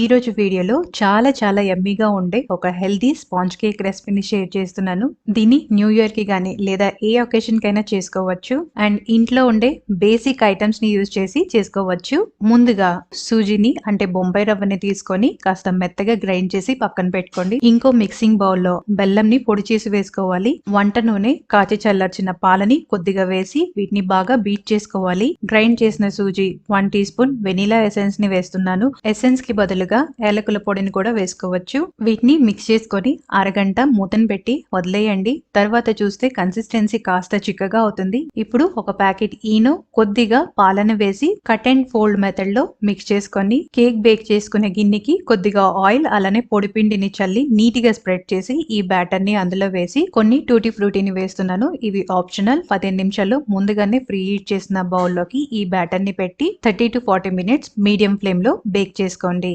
ఈ రోజు వీడియోలో చాలా చాలా ఎమ్మీగా ఉండే ఒక హెల్దీ స్పాంజ్ కేక్ రెసిపీని షేర్ చేస్తున్నాను. దీన్ని న్యూ ఇయర్కి గానీ లేదా ఏ ఒకేషన్ కైనా చేసుకోవచ్చు. అండ్ ఇంట్లో ఉండే బేసిక్ ఐటమ్స్ని యూజ్ చేసి చేసుకోవచ్చు. ముందుగా సూజీని అంటే బొంబాయి రవ్వని తీసుకొని కాస్త మెత్తగా గ్రైండ్ చేసి పక్కన పెట్టుకోండి. ఇంకో మిక్సింగ్ బౌల్లో బెల్లం ని పొడి చేసి వేసుకోవాలి. వంట నూనె కాచి చల్లార్చిన పాలని కొద్దిగా వేసి వీటిని బాగా బీట్ చేసుకోవాలి. గ్రైండ్ చేసిన suji one teaspoon vanilla ఎసెన్స్ని వేస్తున్నాను. ఎసెన్స్కి బదులు బదులుగా ఏలకుల పొడిని కూడా వేసుకోవచ్చు. వీటిని మిక్స్ చేసుకొని అరగంట మూతను పెట్టి వదిలేయండి. తర్వాత చూస్తే కన్సిస్టెన్సీ కాస్త చిక్కగా అవుతుంది. ఇప్పుడు ఒక ప్యాకెట్ ఈనో కొద్దిగా పాలను వేసి కట్ అండ్ ఫోల్డ్ మెథడ్లో మిక్స్ చేసుకొని కేక్ బేక్ చేసుకునే గిన్నెకి కొద్దిగా ఆయిల్ అలానే పొడి పిండిని చల్లి నీట్గా స్ప్రెడ్ చేసి ఈ బ్యాటర్ని అందులో వేసి కొన్ని టూటీ ఫ్రూటీని వేస్తున్నాను. ఇవి ఆప్షనల్ పదిహేను నిమిషాలు ముందుగానే ప్రీ హీట్ చేసిన బౌల్లోకి ఈ బ్యాటర్ని పెట్టి thirty to forty minutes medium ఫ్లేమ్లో బేక్ చేసుకోండి.